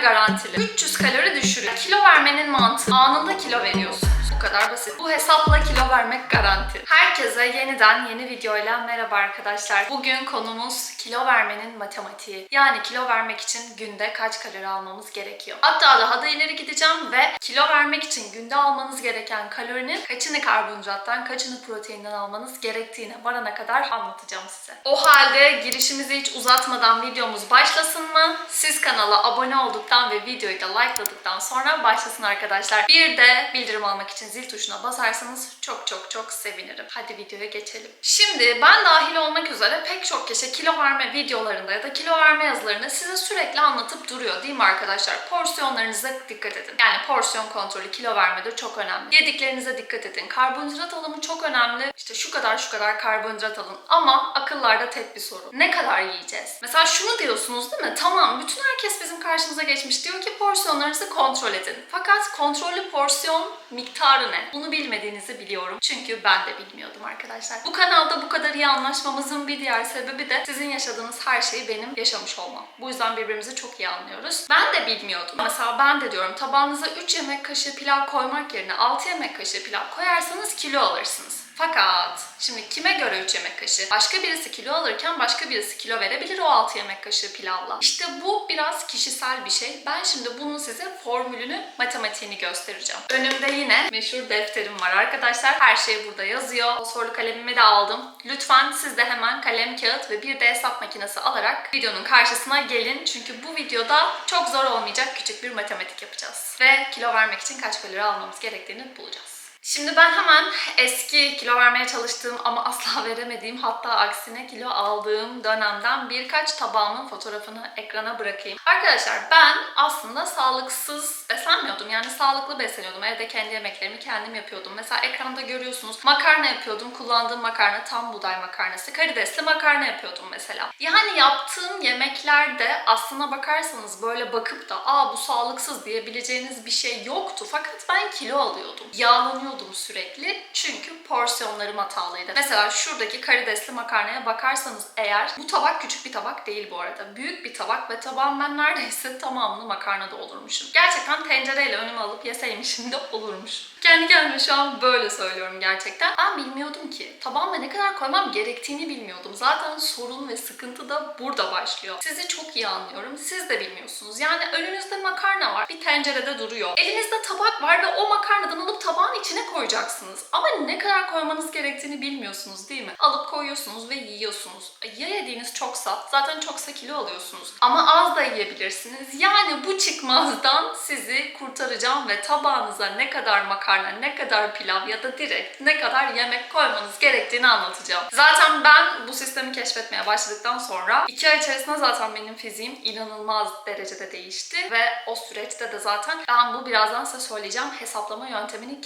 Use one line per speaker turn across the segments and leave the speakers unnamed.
garantili. 300 kalori düşürüyor. Kilo vermenin mantığı anında kilo veriyorsunuz. Kadar basit. Bu hesapla kilo vermek garanti. Herkese yeniden yeni videoyla merhaba arkadaşlar. Bugün konumuz kilo vermenin matematiği. Yani kilo vermek için günde kaç kalori almamız gerekiyor. Hatta daha da ileri gideceğim ve kilo vermek için günde almanız gereken kalorinin kaçını karbonhidrattan, kaçını proteinden almanız gerektiğine varana kadar anlatacağım size. O halde girişimizi hiç uzatmadan videomuz başlasın mı? Siz kanala abone olduktan ve videoyu da likeladıktan sonra başlasın arkadaşlar. Bir de bildirim almak için zil tuşuna basarsanız çok çok çok sevinirim. Hadi videoya geçelim. Şimdi ben dahil olmak üzere pek çok kişi kilo verme videolarında ya da kilo verme yazılarında size sürekli anlatıp duruyor değil mi arkadaşlar? Porsiyonlarınıza dikkat edin. Yani porsiyon kontrolü kilo vermede çok önemli. Yediklerinize dikkat edin. Karbonhidrat alımı çok önemli. İşte şu kadar şu kadar karbonhidrat alın. Ama akıllarda tek bir soru. Ne kadar yiyeceğiz? Mesela şunu diyorsunuz değil mi? Tamam bütün herkes bizim karşımıza geçmiş. Diyor ki porsiyonlarınızı kontrol edin. Fakat kontrollü porsiyon miktarı ne? Bunu bilmediğinizi biliyorum. Çünkü ben de bilmiyordum arkadaşlar. Bu kanalda bu kadar iyi anlaşmamızın bir diğer sebebi de sizin yaşadığınız her şeyi benim yaşamış olmam. Bu yüzden birbirimizi çok iyi anlıyoruz. Ben de bilmiyordum. Mesela ben de diyorum tabağınıza 3 yemek kaşığı pilav koymak yerine 6 yemek kaşığı pilav koyarsanız kilo alırsınız. Fakat şimdi kime göre 3 yemek kaşığı? Başka birisi kilo alırken başka birisi kilo verebilir o 6 yemek kaşığı pilavla. İşte bu biraz kişisel bir şey. Ben şimdi bunun size formülünü, matematiğini göstereceğim. Önümde yine meşhur defterim var arkadaşlar. Her şey burada yazıyor. Fosforlu kalemimi de aldım. Lütfen siz de hemen kalem, kağıt ve bir de hesap makinesi alarak videonun karşısına gelin. Çünkü bu videoda çok zor olmayacak küçük bir matematik yapacağız. Ve kilo vermek için kaç kalori almamız gerektiğini bulacağız. Şimdi ben hemen eski kilo vermeye çalıştığım ama asla veremediğim hatta aksine kilo aldığım dönemden birkaç tabağımın fotoğrafını ekrana bırakayım. Arkadaşlar ben aslında sağlıksız beslenmiyordum. Yani sağlıklı besleniyordum. Evde kendi yemeklerimi kendim yapıyordum. Mesela ekranda görüyorsunuz makarna yapıyordum. Kullandığım makarna tam buğday makarnası. Karidesli makarna yapıyordum mesela. Yani yaptığım yemeklerde aslına bakarsanız böyle bakıp da aa bu sağlıksız diyebileceğiniz bir şey yoktu. Fakat ben kilo alıyordum. Yağlanıyordum sürekli. Çünkü porsiyonlarım hatalıydı. Mesela şuradaki karidesli makarnaya bakarsanız eğer bu tabak küçük bir tabak değil bu arada. Büyük bir tabak ve tabağın ben neredeyse tamamını makarna doldurmuşum. Gerçekten tencereyle önüme alıp yeseymişim de olurmuş. Kendi kendime şu an böyle söylüyorum gerçekten. Ben bilmiyordum ki. Tabağıma ne kadar koymam gerektiğini bilmiyordum. Zaten sorun ve sıkıntı da burada başlıyor. Sizi çok iyi anlıyorum. Siz de bilmiyorsunuz. Yani önünüzde makarna var. Bir tencerede duruyor. Elinizde tabak var ve o makarnadan alıp tabağın içine koyacaksınız. Ama ne kadar koymanız gerektiğini bilmiyorsunuz değil mi? Alıp koyuyorsunuz ve yiyorsunuz. Ya yediğiniz çoksa zaten çoksa kilo alıyorsunuz. Ama az da yiyebilirsiniz. Yani bu çıkmazdan sizi kurtaracağım ve tabağınıza ne kadar makarna, ne kadar pilav ya da direkt ne kadar yemek koymanız gerektiğini anlatacağım. Zaten ben bu sistemi keşfetmeye başladıktan sonra iki ay içerisinde zaten benim fiziğim inanılmaz derecede değişti ve o süreçte de zaten ben bu birazdan size söyleyeceğim hesaplama yöntemini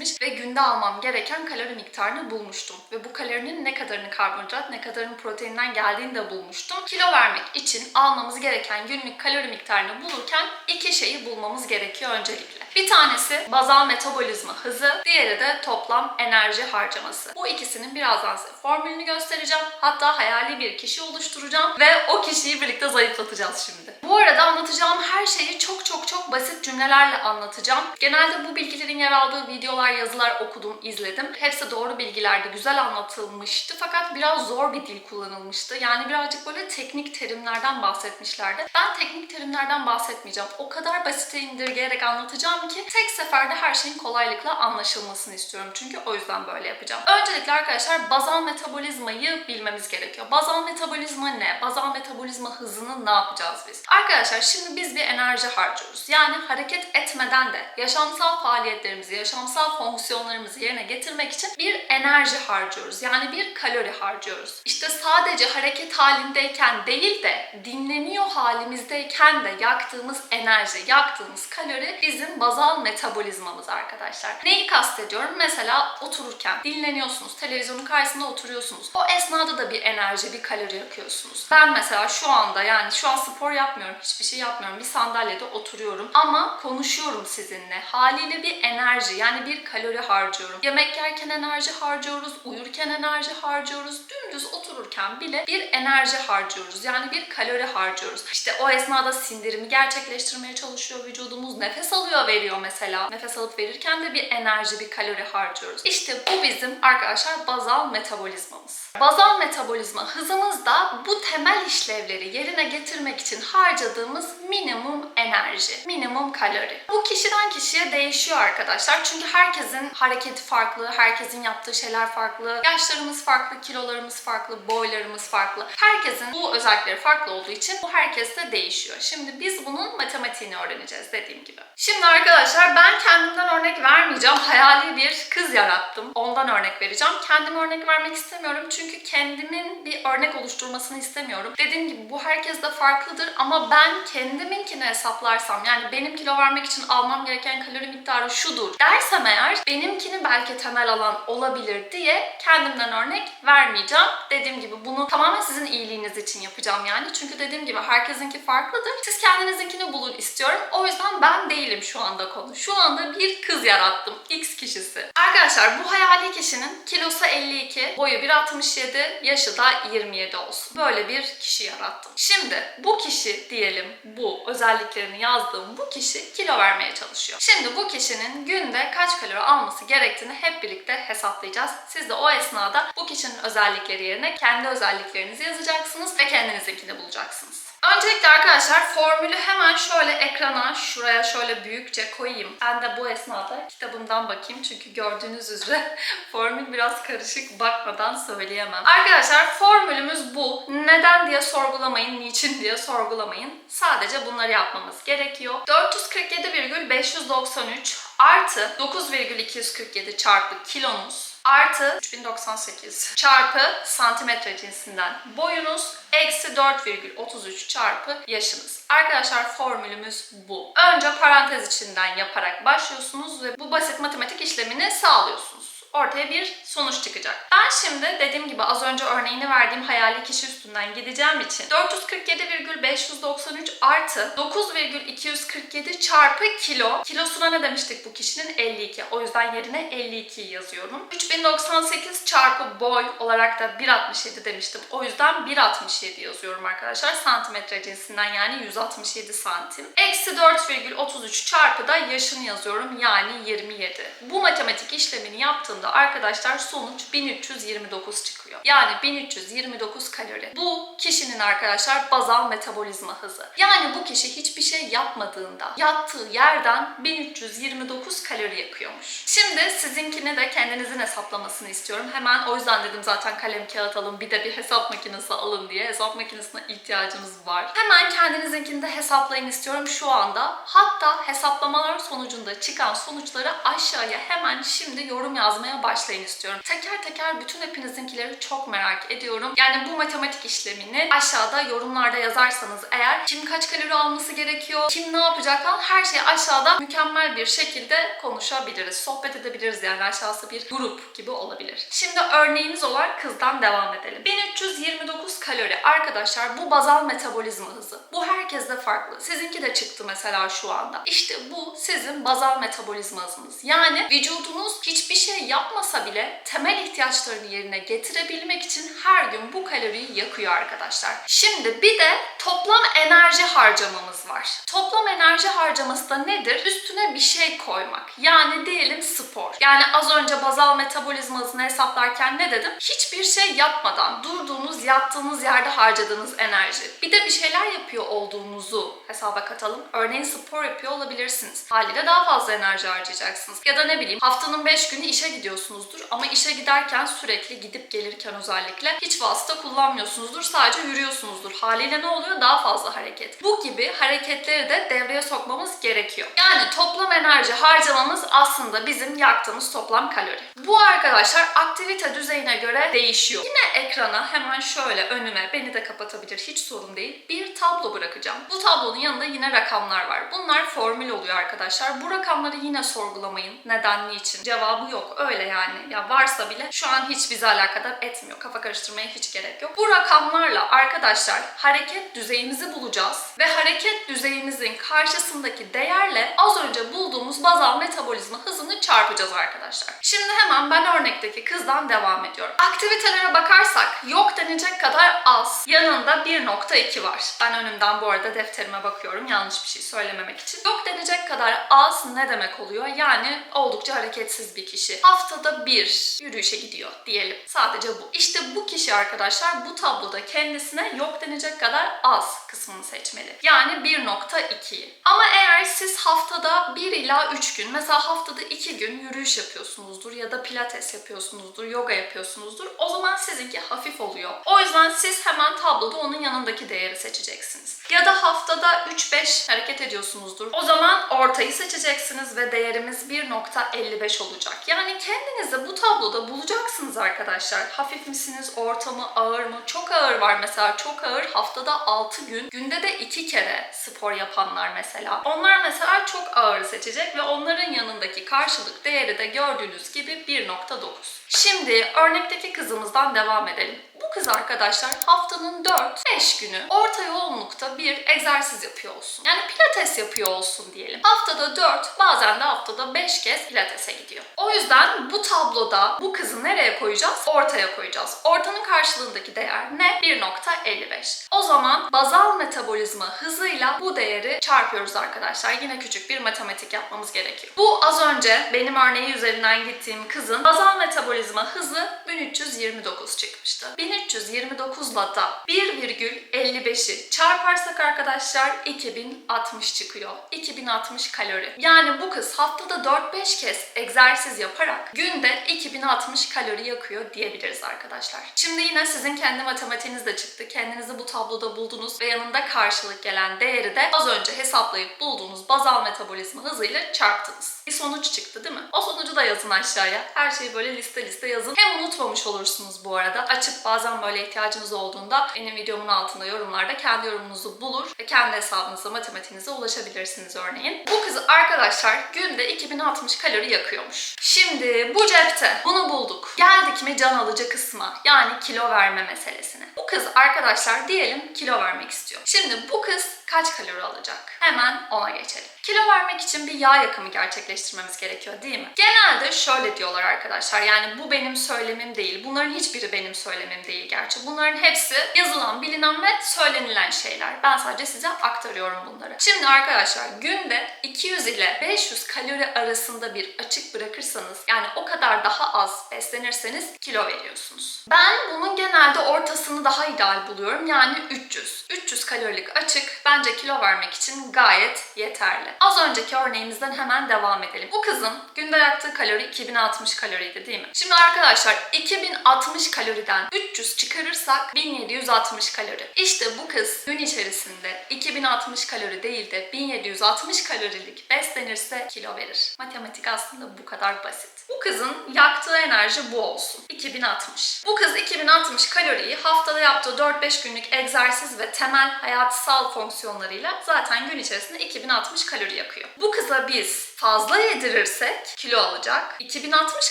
keşfetmiş ve günde almam gereken kalori miktarını bulmuştum. Ve bu kalorinin ne kadarını karbonhidrat, ne kadarını proteinden geldiğini de bulmuştum. Kilo vermek için almamız gereken günlük kalori miktarını bulurken iki şeyi bulmamız gerekiyor öncelikle. Bir tanesi bazal metabolizma hızı, diğeri de toplam enerji harcaması. Bu ikisinin birazdan size formülünü göstereceğim. Hatta hayali bir kişi oluşturacağım ve o kişiyi birlikte zayıflatacağız şimdi. Bu arada anlatacağım her şeyi çok çok çok basit cümlelerle anlatacağım. Genelde bu bilgilerin yer aldığı videolar, yazılar okudum, izledim. Hepsi doğru bilgilerdi, güzel anlatılmıştı fakat biraz zor bir dil kullanılmıştı. Yani birazcık böyle teknik terimlerden bahsetmişlerdi. Ben teknik terimlerden bahsetmeyeceğim. O kadar basite indirgeyerek anlatacağım ki tek seferde her şeyin kolaylıkla anlaşılmasını istiyorum. Çünkü o yüzden böyle yapacağım. Öncelikle arkadaşlar bazal metabolizmayı bilmemiz gerekiyor. Bazal metabolizma ne? Bazal metabolizma hızını ne yapacağız biz? Arkadaşlar şimdi biz bir enerji harcıyoruz. Yani hareket etmeden de yaşamsal faaliyetlerimizi, yaşamsal fonksiyonlarımızı yerine getirmek için bir enerji harcıyoruz. Yani bir kalori harcıyoruz. İşte sadece hareket halindeyken değil de dinleniyor halimizdeyken de yaktığımız enerji, yaktığımız kalori bizim bazal metabolizmamız arkadaşlar. Neyi kastediyorum? Mesela otururken dinleniyorsunuz, televizyonun karşısında oturuyorsunuz. O esnada da bir enerji, bir kalori yakıyorsunuz. Ben mesela şu anda yani şu an spor yapmıyorum, hiçbir şey yapmıyorum. Bir sandalyede oturuyorum ama konuşuyorum sizinle. Haliyle bir enerji yani bir kalori harcıyorum. Yemek yerken enerji harcıyoruz, uyurken enerji harcıyoruz, dümdüz otururken bile bir enerji harcıyoruz. Yani bir kalori harcıyoruz. İşte o esnada sindirimi gerçekleştirmeye çalışıyor vücudumuz. Nefes alıyor veriyor mesela. Nefes alıp verirken de bir enerji, bir kalori harcıyoruz. İşte bu bizim arkadaşlar bazal metabolizmamız. Bazal metabolizma hızımızda bu temel işlevleri yerine getirmek için harcadığımız minimum enerji, minimum kalori. Bu kişiden kişiye değişiyor arkadaşlar. Çünkü herkesin hareketi farklı, herkesin yaptığı şeyler farklı, yaşlarımız farklı, kilolarımız farklı, boylarımız farklı. Herkesin bu özellikleri farklı olduğu için bu herkeste değişiyor. Şimdi biz bunun matematiğini öğreneceğiz dediğim gibi. Şimdi arkadaşlar ben kendimden örnek vermeyeceğim. Hayali bir kız yarattım. Ondan örnek vereceğim. Kendime örnek vermek istemiyorum çünkü kendimin bir örnek oluşturmasını istemiyorum. Dediğim gibi bu herkeste farklıdır ama ben kendiminkini hesaplarsam yani benim kilo vermek için almam gereken kalori miktarı şudur dersem eğer benimkini belki temel alan olabilir diye kendimden örnek vermeyeceğim. Dediğim gibi bunu tamamen sizin iyiliğiniz için yapacağım yani. Çünkü dediğim gibi herkesinki farklıdır. Siz kendinizinkini bulun istiyorum. O yüzden ben değilim şu anda konu. Şu anda bir kız yarattım. X kişisi. Arkadaşlar bu hayali kişinin kilosu 52, boyu 1.67, yaşı da 27 olsun. Böyle bir kişi yarattım. Şimdi bu kişi diyelim bu özelliklerini yazdığım bu kişi kilo vermeye çalışıyor. Şimdi bu kişinin günde kaç kalori alması gerektiğini hep birlikte hesaplayacağız. Siz de o esnada bu kişinin özellikleri yerine kendi özelliklerinizi yazacaksınız ve kendinizinkini bulacaksınız. Öncelikle arkadaşlar formülü hemen şöyle ekrana şuraya şöyle büyükçe koyayım. Ben de bu esnada kitabımdan bakayım çünkü gördüğünüz üzere formül biraz karışık bakmadan söyleyemem. Arkadaşlar formülümüz bu. Neden diye sorgulamayın, niçin diye sorgulamayın. Sadece bunları yapmamız gerekiyor. 447,593 artı 9,247 çarpı kilonuz artı 3098 çarpı santimetre cinsinden boyunuz eksi 4,33 çarpı yaşınız. Arkadaşlar formülümüz bu. Önce parantez içinden yaparak başlıyorsunuz ve bu basit matematik işlemini sağlıyorsunuz ortaya bir sonuç çıkacak. Ben şimdi dediğim gibi az önce örneğini verdiğim hayali kişi üstünden gideceğim için 447,593 artı 9,247 çarpı kilo. Kilosuna ne demiştik bu kişinin? 52. O yüzden yerine 52 yazıyorum. 3098 çarpı boy olarak da 1.67 demiştim. O yüzden 1.67 yazıyorum arkadaşlar. Santimetre cinsinden yani 167 santim. Eksi 4,33 çarpı da yaşını yazıyorum yani 27. Bu matematik işlemini yaptığım baktığımda arkadaşlar sonuç 1329 çıkıyor. Yani 1329 kalori. Bu kişinin arkadaşlar bazal metabolizma hızı. Yani bu kişi hiçbir şey yapmadığında yattığı yerden 1329 kalori yakıyormuş. Şimdi sizinkini de kendinizin hesaplamasını istiyorum. Hemen o yüzden dedim zaten kalem kağıt alın bir de bir hesap makinesi alın diye. Hesap makinesine ihtiyacınız var. Hemen kendinizinkini de hesaplayın istiyorum şu anda. Hatta hesaplamalar sonucunda çıkan sonuçları aşağıya hemen şimdi yorum yazmaya yapmaya başlayın istiyorum. Teker teker bütün hepinizinkileri çok merak ediyorum. Yani bu matematik işlemini aşağıda yorumlarda yazarsanız eğer kim kaç kalori alması gerekiyor, kim ne yapacak falan her şeyi aşağıda mükemmel bir şekilde konuşabiliriz. Sohbet edebiliriz yani aşağısı bir grup gibi olabilir. Şimdi örneğimiz olan kızdan devam edelim. 1329 kalori arkadaşlar bu bazal metabolizma hızı. Bu herkeste farklı. Sizinki de çıktı mesela şu anda. İşte bu sizin bazal metabolizma hızınız. Yani vücudunuz hiçbir şey yap yapmasa bile temel ihtiyaçlarını yerine getirebilmek için her gün bu kaloriyi yakıyor arkadaşlar. Şimdi bir de toplam enerji harcamamız var. Toplam enerji harcaması da nedir? Üstüne bir şey koymak. Yani diyelim spor. Yani az önce bazal metabolizma hızını hesaplarken ne dedim? Hiçbir şey yapmadan durduğunuz, yattığınız yerde harcadığınız enerji. Bir de bir şeyler yapıyor olduğunuzu hesaba katalım. Örneğin spor yapıyor olabilirsiniz. Haliyle daha fazla enerji harcayacaksınız. Ya da ne bileyim haftanın 5 günü işe gidiyorsunuzdur ama işe giderken sürekli gidip gelirken özellikle hiç vasıta kullanmıyorsunuzdur. Sadece yürüyorsunuzdur. Haliyle ne oluyor? Daha fazla hareket. Bu gibi hareketleri de devreye sokmamız gerekiyor. Yani toplam enerji harcamamız aslında bizim yaktığımız toplam kalori. Bu arkadaşlar aktivite düzeyine göre değişiyor. Yine ekrana hemen şöyle önüme beni de kapatabilir hiç sorun değil. Bir tablo bırakacağım. Bu tablonun yanında yine rakamlar var. Bunlar formül oluyor arkadaşlar. Bu rakamları yine sorgulamayın. Neden, niçin? Cevabı yok. Öyle öyle yani. Ya varsa bile şu an hiç bizi alakadar etmiyor. Kafa karıştırmaya hiç gerek yok. Bu rakamlarla arkadaşlar hareket düzeyimizi bulacağız ve hareket düzeyimizin karşısındaki değerle az önce bulduğumuz bazal metabolizma hızını çarpacağız arkadaşlar. Şimdi hemen ben örnekteki kızdan devam ediyorum. Aktivitelere bakarsak yok denecek kadar az. Yanında 1.2 var. Ben önümden bu arada defterime bakıyorum yanlış bir şey söylememek için. Yok denecek kadar az ne demek oluyor? Yani oldukça hareketsiz bir kişi. Haftada bir yürüyüşe gidiyor diyelim. Sadece bu. İşte bu kişi arkadaşlar bu tabloda kendisine yok denecek kadar az kısmını seçmeli. Yani 1.2'yi. Ama eğer siz haftada 1 ila 3 gün mesela haftada 2 gün yürüyüş yapıyorsunuzdur ya da pilates yapıyorsunuzdur, yoga yapıyorsunuzdur. O zaman sizinki hafif oluyor. O yüzden siz hemen tabloda onun yanındaki değeri seçeceksiniz. Ya da haftada 3-5 hareket ediyorsunuzdur. O zaman ortayı seçeceksiniz ve değerimiz 1.55 olacak. Yani kendinizi bu tabloda bulacaksınız arkadaşlar. Hafif misiniz, orta mı, ağır mı? Çok ağır var mesela. Çok ağır haftada 6 gün, günde de 2 kere spor yapanlar mesela. Onlar mesela çok ağır seçecek ve onların yanındaki karşılık değeri de gördüğünüz gibi 1.9. Şimdi örnekteki kızımızdan devam edelim. Bu kız arkadaşlar haftanın 4-5 günü orta yoğunlukta bir egzersiz yapıyor olsun. Yani pilates yapıyor olsun diyelim. Haftada 4 bazen de haftada 5 kez pilatese gidiyor. O yüzden bu tabloda bu kızı nereye koyacağız? Ortaya koyacağız. Ortanın karşılığındaki değer ne? 1.55. O zaman bazal metabolizma hızıyla bu değeri çarpıyoruz arkadaşlar. Yine küçük bir matematik yapmamız gerekiyor. Bu az önce benim örneği üzerinden gittiğim kızın bazal metabolizma hızı 1329 çıkmıştı. 1329 ile da 1,55'i çarparsak arkadaşlar 2060 çıkıyor. 2060 kalori. Yani bu kız haftada 4-5 kez egzersiz yaparak günde 2060 kalori yakıyor diyebiliriz arkadaşlar. Şimdi yine sizin kendi matematiğiniz de çıktı. Kendinizi bu tabloda buldunuz ve yanında karşılık gelen değeri de az önce hesaplayıp bulduğunuz bazal metabolizma hızıyla çarptınız. Bir sonuç çıktı değil mi? O sonucu da yazın aşağıya. Her şeyi böyle liste liste yazın. Hem unutmamış olursunuz bu arada. Açıp bazen böyle ihtiyacınız olduğunda benim videomun altında yorumlarda kendi yorumunuzu bulur ve kendi hesabınıza, matematiğinize ulaşabilirsiniz örneğin. Bu kız arkadaşlar günde 2060 kalori yakıyormuş. Şimdi bu cepte bunu bulduk. Geldik mi can alıcı kısma yani kilo verme meselesine. Bu kız arkadaşlar diyelim kilo vermek istiyor. Şimdi bu kız kaç kalori alacak? Hemen ona geçelim. Kilo vermek için bir yağ yakımı gerçekleştirmemiz gerekiyor değil mi? Genelde şöyle diyorlar arkadaşlar yani bu benim söylemim değil. Bunların hiçbiri benim söylemim değil gerçi. Bunların hepsi yazılan, bilinen ve söylenilen şeyler. Ben sadece size aktarıyorum bunları. Şimdi arkadaşlar günde 200 ile 500 kalori arasında bir açık bırakırsanız yani o kadar daha az beslenirseniz kilo veriyorsunuz. Ben bunun genelde ortasını daha ideal buluyorum. Yani 300. 300 kalorilik açık bence kilo vermek için gayet yeterli. Az önceki örneğimizden hemen devam edelim. Bu kızın günde yaktığı kalori 2060 kaloriydi değil mi? Şimdi arkadaşlar 2060 kaloriden 300 çıkarırsak 1760 kalori. İşte bu kız gün içerisinde 2060 kalori değil de 1760 kalorilik beslenirse kilo verir. Matematik aslında bu kadar basit. Bu kızın yaktığı enerji bu olsun. 2060. Bu kız 2060 kaloriyi haftada yaptığı 4-5 günlük egzersiz ve temel hayatsal fonksiyonlarıyla zaten gün içerisinde 2060 kalori yakıyor. Bu kıza biz fazla yedirirsek kilo alacak. 2060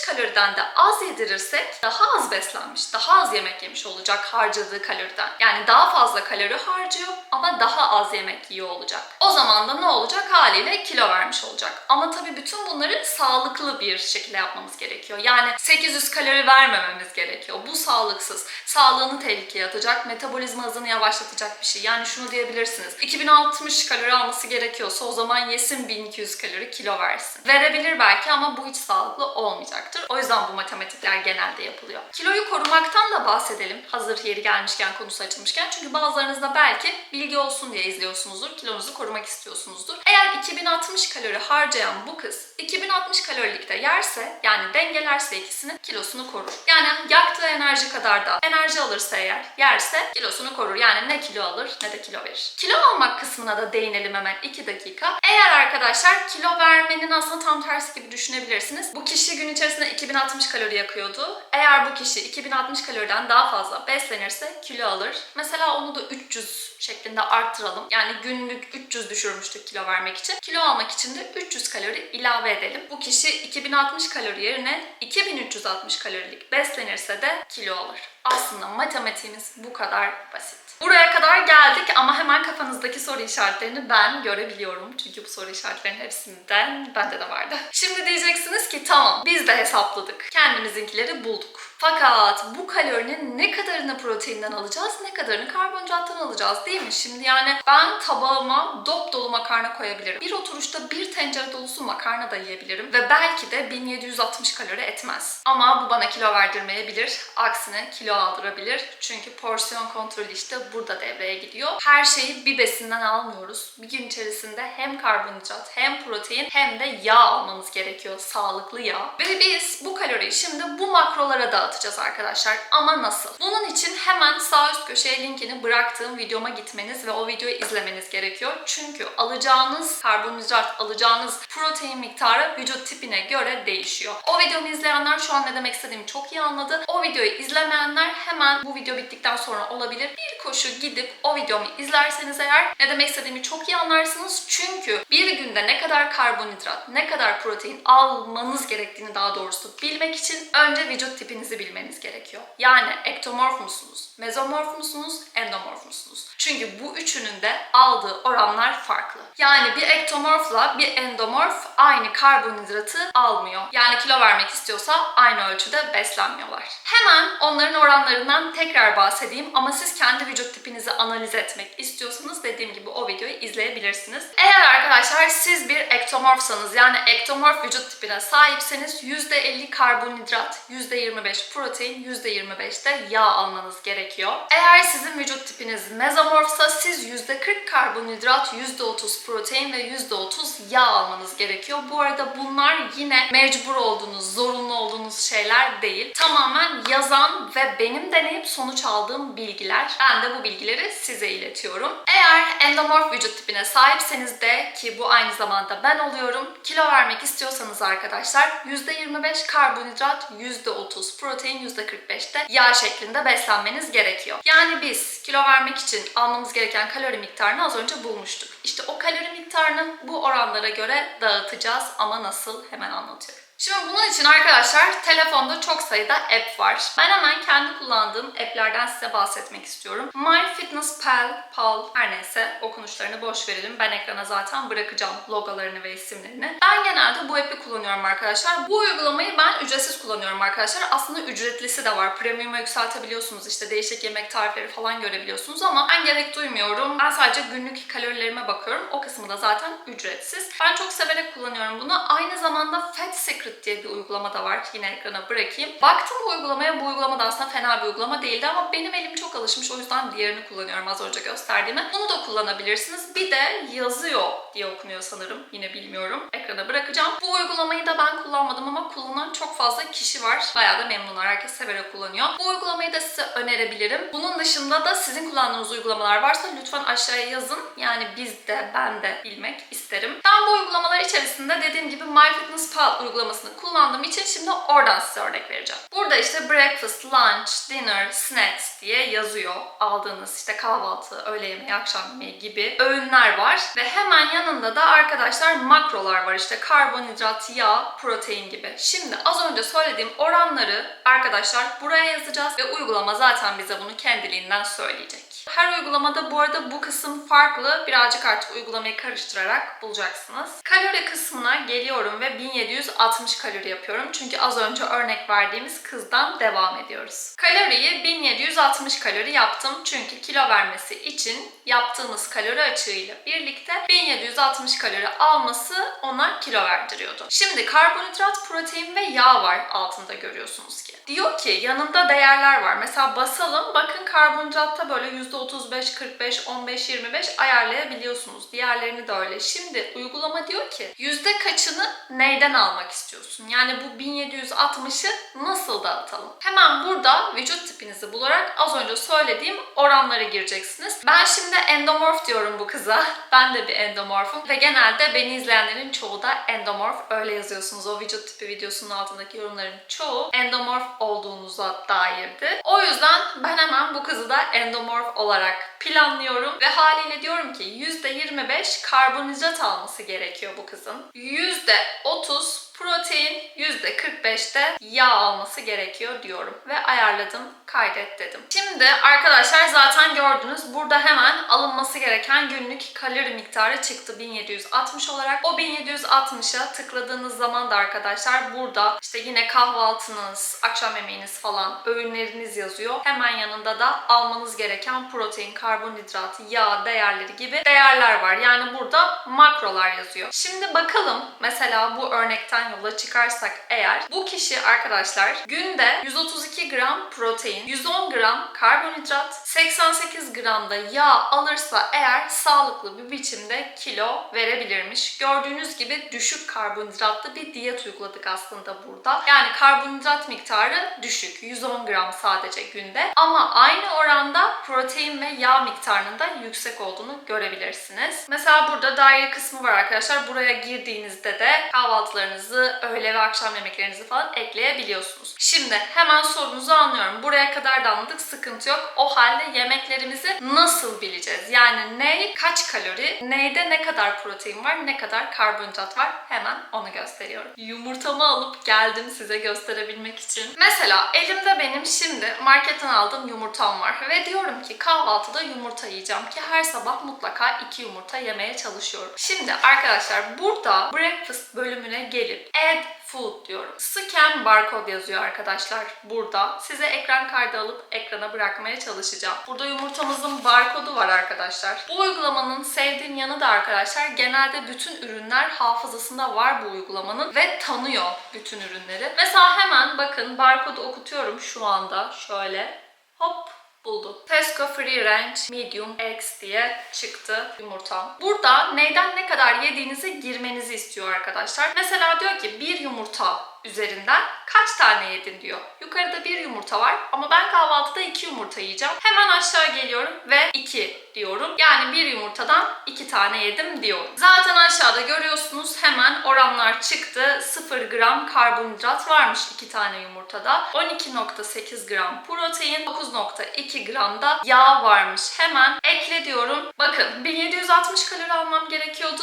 kaloriden de az yedirirsek daha az beslenmiş, daha az yemek yemiş olacak harcadığı kaloriden. Yani daha fazla kalori harcıyor ama daha az yemek yiyor olacak. O zaman da ne olacak? Haliyle kilo vermiş olacak. Ama tabii bütün bunları sağlıklı bir şekilde yapmamız gerekiyor. Yani 800 kalori vermememiz gerekiyor. Bu sağlıksız. Sağlığını tehlikeye atacak, metabolizma hızını yavaşlatacak bir şey. Yani şunu diyebilirsiniz. 2060 kalori alması gerekiyorsa o zaman yesin 1200 kalori kilo versin. Verebilir belki ama bu hiç sağlıklı olmayacaktır. O yüzden bu matematikler genelde yapılıyor. Kiloyu korumaktan da bahsedelim. Hazır yeri gelmişken, konusu açılmışken. Çünkü bazılarınızda belki bilgi olsun diye izliyorsunuzdur. Kilonuzu korumak istiyorsunuzdur. Eğer 2060 kalori harcayan bu kız 2060 kalorilikte yerse yani dengelerse ikisini kilosunu korur. Yani yaktığı enerji kadar da enerji alırsa eğer yerse kilosunu korur. Yani ne kilo alır ne de kilo verir. Kilo almak kısmına da değinelim hemen 2 dakika. Eğer arkadaşlar kilo vermenin aslında tam tersi gibi düşünebilirsiniz. Bu kişi gün içerisinde 2060 kalori yakıyordu. Eğer bu kişi 2060 kaloriden daha fazla beslenirse kilo alır. Mesela onu da 300 şeklinde arttıralım. Yani günlük 300 düşürmüştük kilo vermek için kilo almak için de 300 kalori ilave edelim. Bu kişi 2060 kalori yerine 2360 kalorilik beslenirse de kilo alır. Aslında matematiğimiz bu kadar basit. Buraya kadar geldik ama hemen kafanızdaki soru işaretlerini ben görebiliyorum. Çünkü bu soru işaretlerinin hepsinden bende de vardı. Şimdi diyeceksiniz ki tamam biz de hesapladık. Kendimizinkileri bulduk. Fakat bu kalorinin ne kadarını proteinden alacağız, ne kadarını karbonhidrattan alacağız değil mi? Şimdi yani ben tabağıma dop dolu makarna koyabilirim. Bir oturuşta bir tencere dolusu makarna da yiyebilirim. Ve belki de 1760 kalori etmez. Ama bu bana kilo verdirmeyebilir. Aksine kilo aldırabilir. Çünkü porsiyon kontrolü işte burada devreye gidiyor. Her şeyi bir besinden almıyoruz. Bir gün içerisinde hem karbonhidrat hem protein hem de yağ almamız gerekiyor. Sağlıklı yağ. Ve biz bu kaloriyi şimdi bu makrolara dağıtacağız arkadaşlar. Ama nasıl? Bunun için hemen sağ üst köşeye linkini bıraktığım videoma gitmeniz ve o videoyu izlemeniz gerekiyor. Çünkü alacağınız karbonhidrat, alacağınız protein miktarı vücut tipine göre değişiyor. O videomu izleyenler şu an ne demek istediğimi çok iyi anladı. O videoyu izlemeyenler hemen bu video bittikten sonra olabilir. Bir koşu gidip o videomu izlerseniz eğer ne demek istediğimi çok iyi anlarsınız. Çünkü bir günde ne kadar karbonhidrat, ne kadar protein almanız gerektiğini daha doğrusu bilmek için önce vücut tipinizi bilmeniz gerekiyor. Yani ektomorf musunuz, mezomorf musunuz, endomorf musunuz? Çünkü bu üçünün de aldığı oranlar farklı. Yani bir ektomorfla bir endomorf aynı karbonhidratı almıyor. Yani kilo vermek istiyorsa aynı ölçüde beslenmiyorlar. Hemen onların oranlarından tekrar bahsedeyim ama siz kendi vücut tipinizi analiz etmek istiyorsanız dediğim gibi o videoyu izleyebilirsiniz. Eğer arkadaşlar siz bir ektomorfsanız yani ektomorf vücut tipine sahipseniz %50 karbonhidrat, %25 protein, %25 de yağ almanız gerekiyor. Eğer sizin vücut tipiniz mezomorfsa siz %40 karbonhidrat, %30 protein ve %30 yağ almanız gerekiyor. Bu arada bunlar yine mecbur olduğunuz, zorunlu olduğunuz şeyler değil. Tamamen yazan ve benim deneyip sonuç aldığım bilgiler. Ben de bu bilgileri size iletiyorum. Eğer endomorf vücut tipine sahipseniz de ki bu aynı zamanda ben oluyorum. Kilo vermek istiyorsanız arkadaşlar %25 karbonhidrat, %30 protein, %45 de yağ şeklinde beslenmeniz gerekiyor. Yani biz kilo vermek için almamız gereken kalori miktarını az önce bulmuştuk. İşte o kalori miktarını bu oranlara göre dağıtacağız ama nasıl hemen anlatıyorum. Şimdi bunun için arkadaşlar telefonda çok sayıda app var. Ben hemen kendi kullandığım app'lerden size bahsetmek istiyorum. MyFitnessPal, Pal her neyse okunuşlarını boş verelim. Ben ekrana zaten bırakacağım logolarını ve isimlerini. Ben genelde bu app'i kullanıyorum arkadaşlar. Bu uygulamayı ben ücretsiz kullanıyorum arkadaşlar. Aslında ücretlisi de var. Premium'a yükseltebiliyorsunuz. İşte değişik yemek tarifleri falan görebiliyorsunuz ama ben gerek duymuyorum. Ben sadece günlük kalorilerime bakıyorum. O kısmı da zaten ücretsiz. Ben çok severek kullanıyorum bunu. Aynı zamanda Fat Secret diye bir uygulama da var. Yine ekrana bırakayım. Baktım bu uygulamaya. Bu uygulama da aslında fena bir uygulama değildi ama benim elim çok alışmış. O yüzden diğerini kullanıyorum az önce gösterdiğimi. Bunu da kullanabilirsiniz. Bir de yazıyor diye okunuyor sanırım. Yine bilmiyorum. Ekrana bırakacağım. Bu uygulamayı da ben kullanmadım ama kullanan çok fazla kişi var. Bayağı da memnunlar. Herkes severek kullanıyor. Bu uygulamayı da size önerebilirim. Bunun dışında da sizin kullandığınız uygulamalar varsa lütfen aşağıya yazın. Yani biz de ben de bilmek isterim. Ben bu uygulamalar içerisinde dediğim gibi MyFitnessPal uygulamasını kullandığım için şimdi oradan size örnek vereceğim. Burada işte breakfast, lunch, dinner, snacks diye yazıyor. Aldığınız işte kahvaltı, öğle yemeği, akşam yemeği gibi öğünler var. Ve hemen yanında da arkadaşlar makrolar var. İşte karbonhidrat, yağ, protein gibi. Şimdi az önce söylediğim oranları arkadaşlar buraya yazacağız ve uygulama zaten bize bunu kendiliğinden söyleyecek. Her uygulamada bu arada bu kısım farklı. Birazcık artık uygulamayı karıştırarak bulacaksınız. Kalori kısmına geliyorum ve 1760 kalori yapıyorum. Çünkü az önce örnek verdiğimiz kızdan devam ediyoruz. Kaloriyi 1760 kalori yaptım. Çünkü kilo vermesi için yaptığımız kalori açığıyla birlikte 1760 kalori alması ona kilo verdiriyordu. Şimdi karbonhidrat, protein ve yağ var altında görüyorsunuz ki. Diyor ki yanında değerler var. Mesela basalım. Bakın karbonhidratta böyle %35, 45, 15, 25 ayarlayabiliyorsunuz. Diğerlerini de öyle. Şimdi uygulama diyor ki Yüzde kaçını neyden almak istiyorsun? Yani bu 1760'ı nasıl dağıtalım? Hemen burada vücut tipinizi bularak az önce söylediğim oranlara gireceksiniz. Ben şimdi endomorf diyorum bu kıza. Ben de bir endomorfum ve genelde beni izleyenlerin çoğu da endomorf. Öyle yazıyorsunuz o vücut tipi videosunun altındaki yorumların çoğu endomorf olduğunuza dairdi. O yüzden ben hemen bu kızı da endomorf olarak planlıyorum ve haliyle diyorum ki %25 karbonhidrat alması gerekiyor bu kızın. %30 protein, %45'te yağ alması gerekiyor diyorum ve ayarladım, kaydet dedim. Şimdi arkadaşlar zaten gördünüz burada hemen alınması gereken günlük kalori miktarı çıktı 1760 olarak. O 1760'a tıkladığınız zaman da arkadaşlar burada işte yine kahvaltınız, akşam yemeğiniz falan öğünleriniz yazıyor. Hemen yanında da almanız gereken protein, karbonhidrat, yağ değerleri gibi değerler var. Yani burada makrolar yazıyor. Şimdi bakalım mesela bu örnekten yola çıkarsak eğer bu kişi arkadaşlar günde 132 gram protein, 110 gram karbonhidrat, 88 gram da yağ alırsa eğer sağlıklı bir biçimde kilo verebilirmiş. Gördüğünüz gibi düşük karbonhidratlı bir diyet uyguladık aslında burada. Yani karbonhidrat miktarı düşük. 110 gram sadece günde. Ama aynı oranda protein ve yağ miktarının da yüksek olduğunu görebilirsiniz. Mesela burada daire kısmı var arkadaşlar. Buraya girdiğinizde de kahvaltılarınızı, öğle ve akşam yemeklerinizi falan ekleyebiliyorsunuz. Şimdi hemen sorunuzu anlıyorum. Buraya kadar da anladık. Sıkıntı yok. O halde yemeklerimizi nasıl bileceğiz? Yani ne, kaç kalori, neyde ne kadar protein var, ne kadar karbonhidrat var? Hemen onu gösteriyorum. Yumurtamı alıp geldim size gösterebilmek için. Mesela elimde benim şimdi marketten aldığım yumurtam var ve diyorum ki kahvaltıda yumurta yiyeceğim ki her sabah mutlaka iki yumurta yemeye çalışıyorum. Şimdi arkadaşlar burada breakfast bölümüne gelip add food diyorum. Scan barcode yazıyor arkadaşlar burada. Size ekran kaydı alıp ekrana bırakmaya çalışacağım. Burada yumurtamızın barkodu var arkadaşlar. Bu uygulamanın sevdiğim yanı da arkadaşlar genelde bütün ürünler hafızasında var bu uygulamanın ve tanıyor bütün ürünleri. Mesela hemen bakın barkodu okutuyorum şu anda şöyle. Hop buldu. Tesco Free Range Medium X diye çıktı yumurtam. Burada neyden ne kadar yediğinizi girmenizi istiyor arkadaşlar. Mesela diyor ki bir yumurta üzerinden kaç tane yedin diyor. Yukarıda bir yumurta var ama ben kahvaltıda iki yumurta yiyeceğim. Hemen aşağı geliyorum ve 2 diyorum. Yani bir yumurtadan iki tane yedim diyorum. Zaten aşağıda görüyorsunuz hemen oranlar çıktı. 0 gram karbonhidrat varmış iki tane yumurtada. 12.8 gram protein, 9.2 gram da yağ varmış. Hemen ekle diyorum. Bakın 1760 kalori almam gerekiyordu.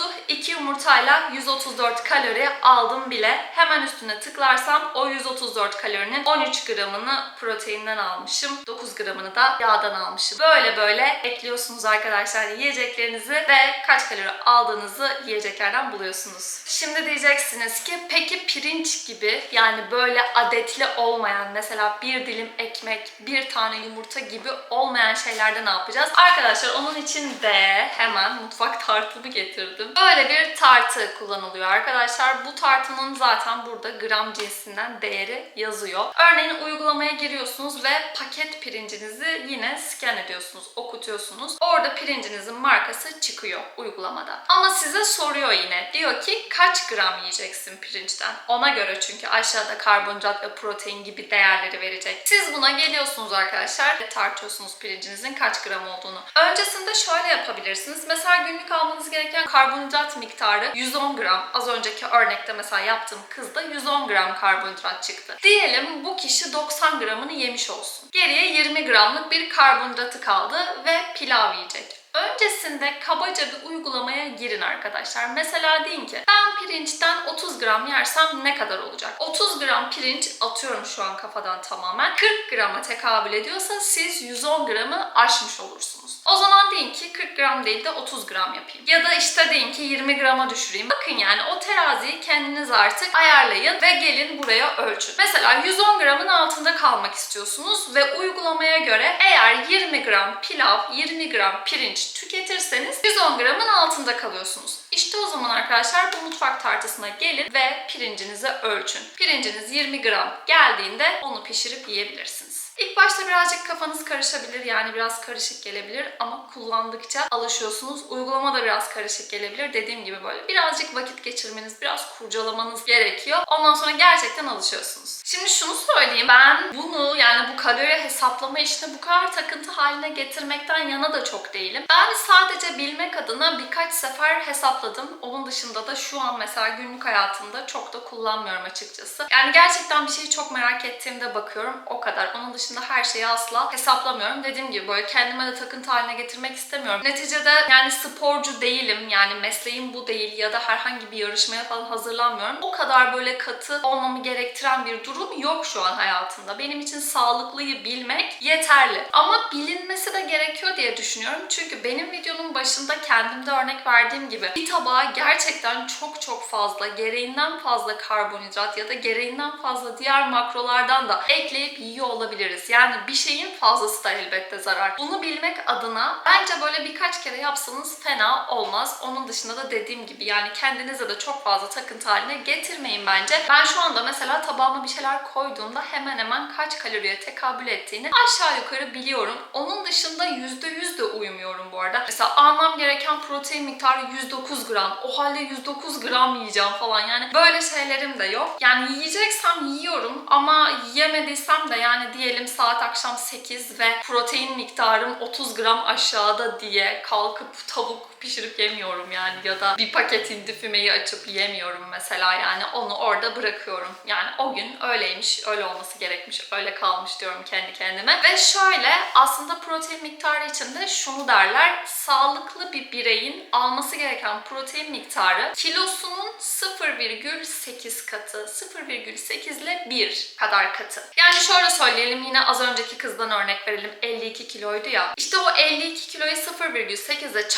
2 yumurtayla 134 kalori aldım bile. Hemen üstüne tıklarsam o 134 kalorinin 13 gramını proteinden almışım. 9 gramını da yağdan almışım. Böyle böyle ekliyorsunuz arkadaşlar yiyeceklerinizi ve kaç kalori aldığınızı yiyeceklerden buluyorsunuz. Şimdi diyeceksiniz ki peki pirinç gibi yani böyle adetli olmayan mesela bir dilim ekmek, bir tane yumurta gibi olmayan şeylerde ne yapacağız? Arkadaşlar onun için de hemen mutfak tartımı getirdim. Böyle bir tartı kullanılıyor arkadaşlar. Bu tartının zaten burada gram cinsinden değeri yazıyor. Örneğin uygulamaya giriyorsunuz ve paket pirincinizi yine scan ediyorsunuz, okutuyorsunuz. Orada pirincinizin markası çıkıyor uygulamada. Ama size soruyor yine. Diyor ki kaç gram yiyeceksin pirinçten? Ona göre çünkü aşağıda karbonhidrat ve protein gibi değerleri verecek. Siz buna geliyorsunuz arkadaşlar ve tartıyorsunuz pirincinizin kaç gram olduğunu. Öncesinde şöyle yapabilirsiniz. Mesela günlük almanız gereken karbonhidrat miktarı 110 gram. Az önceki örnekte mesela yaptığım kızda 110 gram karbonhidrat çıktı. Diyelim bu kişi 90 gramını yemiş olsun. Geriye 20 gramlık bir karbonhidratı kaldı ve pilav yiyecek. Öncesinde kabaca bir uygulamaya girin arkadaşlar. Mesela deyin ki ben pirinçten 30 gram yersem ne kadar olacak? 30 gram pirinç atıyorum şu an kafadan tamamen. 40 grama tekabül ediyorsa siz 110 gramı aşmış olursunuz. O zaman deyin ki 40 gram değil de 30 gram yapayım. Ya da işte deyin ki 20 grama düşüreyim. Bakın yani o teraziyi kendiniz artık ayarlayın ve gelin buraya ölçün. Mesela 110 gramın altında kalmak istiyorsunuz ve uygulamaya göre eğer 20 gram pilav, 20 gram pirinç tüketirseniz 110 gramın altında kalıyorsunuz. İşte o zaman arkadaşlar bu mutfak tartısına gelin ve pirincinizi ölçün. Pirinciniz 20 gram geldiğinde onu pişirip yiyebilirsiniz. İlk başta birazcık kafanız karışabilir yani biraz karışık gelebilir ama kullandıkça alışıyorsunuz. Uygulama da biraz karışık gelebilir. Dediğim gibi böyle birazcık vakit geçirmeniz, biraz kurcalamanız gerekiyor. Ondan sonra gerçekten alışıyorsunuz. Şimdi şunu söyleyeyim. Ben bunu yani bu kalori hesaplama işini bu kadar takıntı haline getirmekten yana da çok değilim. Ben sadece bilmek adına birkaç sefer hesapladım. Onun dışında da şu an mesela günlük hayatımda çok da kullanmıyorum açıkçası. Yani gerçekten bir şeyi çok merak ettiğimde bakıyorum. O kadar. Onun dışında her şeyi asla hesaplamıyorum. Dediğim gibi böyle kendime de takıntı haline getirmek istemiyorum. Neticede yani sporcu değilim. Yani mesleğim bu değil ya da herhangi bir yarışmaya falan hazırlanmıyorum. O kadar böyle katı olmamı gerektiren bir durum yok şu an hayatımda. Benim için sağlıklıyı bilmek yeterli. Ama bilinmesi de gerekiyor diye düşünüyorum. Çünkü benim videonun başında kendimde örnek verdiğim gibi bir tabağa gerçekten çok çok fazla, gereğinden fazla karbonhidrat ya da gereğinden fazla diğer makrolardan da ekleyip yiyor olabiliriz. Yani bir şeyin fazlası da elbette zarar. Bunu bilmek adına bence böyle birkaç kere yapsanız fena olmaz. Onun dışında da dediğim gibi yani kendinize de çok fazla takıntı haline getirmeyin bence. Ben şu anda mesela tabağıma bir şeyler koyduğumda hemen hemen kaç kaloriye tekabül ettiğini aşağı yukarı biliyorum. Onun dışında %100 de uymuyorum bu arada. Mesela almam gereken protein miktarı 109 gram. O halde 109 gram yiyeceğim falan. Yani böyle şeylerim de yok. Yani yiyeceksem yiyorum ama yiyemediysem de yani diyelim saat akşam 8 ve protein miktarım 30 gram aşağıda diye kalkıp tavuk pişirip yemiyorum yani ya da bir paket hindi fümeyi açıp yemiyorum mesela yani onu orada bırakıyorum. Yani o gün öyleymiş, öyle olması gerekmiş, öyle kalmış diyorum kendi kendime. Ve şöyle aslında protein miktarı için de şunu derler. Sağlıklı bir bireyin alması gereken protein miktarı kilosunun 0,8 katı, 0,8 ile 1 kadar katı. Yani şöyle söyleyelim yine az önceki kızdan örnek verelim. 52 kiloydu ya. İşte o 52 kiloyu 0,8 ile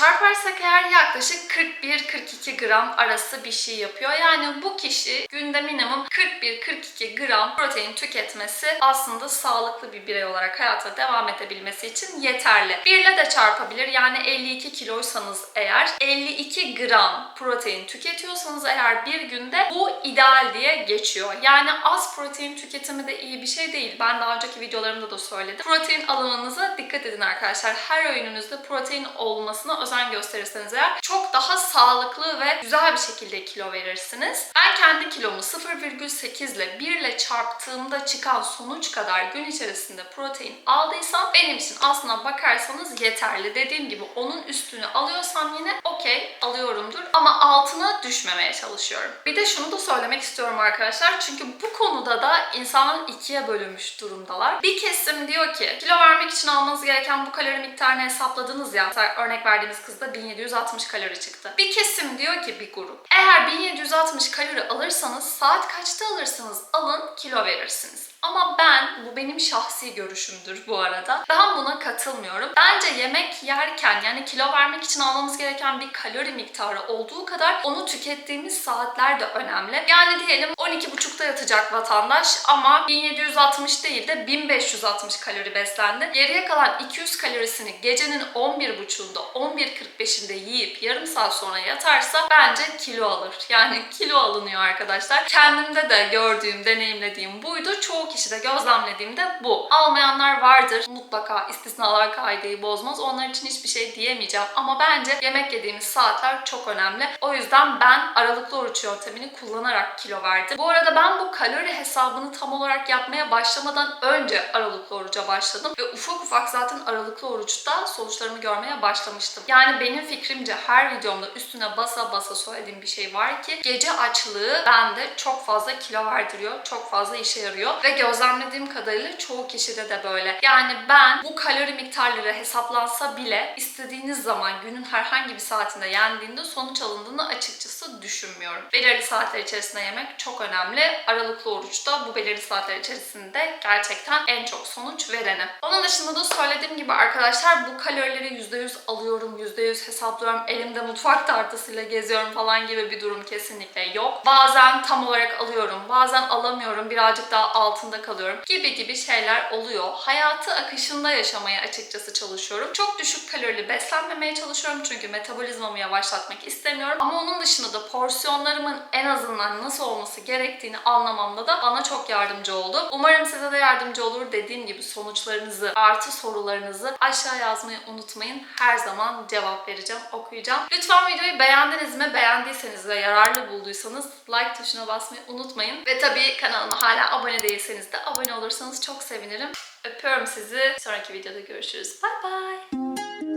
çarparsak eğer yaklaşık 41-42 gram arası bir şey yapıyor. Yani bu kişi günde minimum 41-42 gram protein tüketmesi aslında sağlıklı bir birey olarak hayata devam edebilmesi için yeterli. 1 ile de çarpabilir. Yani 52 kiloysanız eğer 52 gram protein tüketiyorsanız eğer bir günde bu ideal diye geçiyor. Yani az protein tüketimi de iyi bir şey değil. Ben daha önceki videolarımda da söyledim. Protein alımınıza dikkat edin arkadaşlar. Her öğününüzde protein olmasına özen gösterirseniz eğer çok daha sağlıklı ve güzel bir şekilde kilo verirsiniz. Ben kendi kilomu 0,8 ile 1 ile çarptığımda çıkan sonuç kadar gün içerisinde protein aldıysam benim için aslına bakarsanız yeterli. Dediğim gibi onun üstünü alıyorsam yine okey alıyorumdur ama altına düşmemeye çalışıyorum. Bir de şunu da söylemek istiyorum arkadaşlar çünkü bu konuda da insanlar ikiye bölünmüş durumdalar. Bir kesim diyor ki kilo vermek için almanız gereken bu kalori miktarını hesapladınız ya. Mesela örnek verdiğimiz kızda 1760 kalori çıktı. Bir kesim diyor ki bir grup. Eğer 1760 kalori alırsanız saat kaçta alırsanız alın kilo verirsiniz. Ama ben, bu benim şahsi görüşümdür bu arada. Ben buna katılmıyorum. Bence yemek yerken yani kilo vermek için almamız gereken bir kalori miktarı olduğu kadar onu tükettiğimiz saatler de önemli. Yani diyelim 12.30'da yatacak vatandaş ama 1760 değil de 1560 kalori beslendi. Geriye kalan 200 kalorisini gecenin 11.30'unda 11.45'inde yiyip yarım saat sonra yatarsa bence kilo alır. Yani kilo alınıyor arkadaşlar. Kendimde de gördüğüm, deneyimlediğim buydu. Çoğu kişide gözlemlediğimde bu. Almayanlar vardır. Mutlaka istisnalar kaideyi bozmaz. Onlar için hiçbir şey diyemeyeceğim. Ama bence yemek yediğimiz saatler çok önemli. O yüzden ben aralıklı oruç yöntemini kullanarak kilo verdim. Bu arada ben bu kalori hesabını tam olarak yapmaya başlamadan önce aralıklı oruca başladım. Ve ufak ufak zaten aralıklı oruçta sonuçlarımı görmeye başlamıştım. Yani benim fikrimce her videomda üstüne basa basa söylediğim bir şey var ki gece açlığı bende çok fazla kilo verdiriyor. Çok fazla işe yarıyor. Ve gözlemlediğim kadarıyla çoğu kişide de böyle. Yani ben bu kalori miktarları hesaplansa bile istediğiniz zaman günün herhangi bir saatinde yendiğinde sonuç alındığını açıkçası düşünmüyorum. Belirli saatler içerisinde yemek çok önemli. Aralıklı oruçta bu belirli saatler içerisinde gerçekten en çok sonuç vereni. Onun dışında da söylediğim gibi arkadaşlar bu kalorileri %100 alıyorum, %100 hesaplıyorum, elimde mutfak tartısıyla geziyorum falan gibi bir durum kesinlikle yok. Bazen tam olarak alıyorum, bazen alamıyorum, birazcık daha altında kalıyorum gibi gibi şeyler oluyor. Hayatı akışında yaşamaya açıkçası çalışıyorum. Çok düşük kalorili beslenmemeye çalışıyorum çünkü metabolizmamı yavaşlatmak istemiyorum. Ama onun dışında da porsiyonlarımın en azından nasıl olması gerektiğini anlamamda da bana çok yardımcı oldu. Umarım size de yardımcı olur. Dediğim gibi sonuçlarınızı, artı sorularınızı aşağı yazmayı unutmayın. Her zaman cevap vereceğim, okuyacağım. Lütfen videoyu beğendiniz mi? Beğendiyseniz ve yararlı bulduysanız like tuşuna basmayı unutmayın. Ve tabii kanalıma hala abone değilseniz de abone olursanız çok sevinirim. Öpüyorum sizi. Sonraki videoda görüşürüz. Bye bye.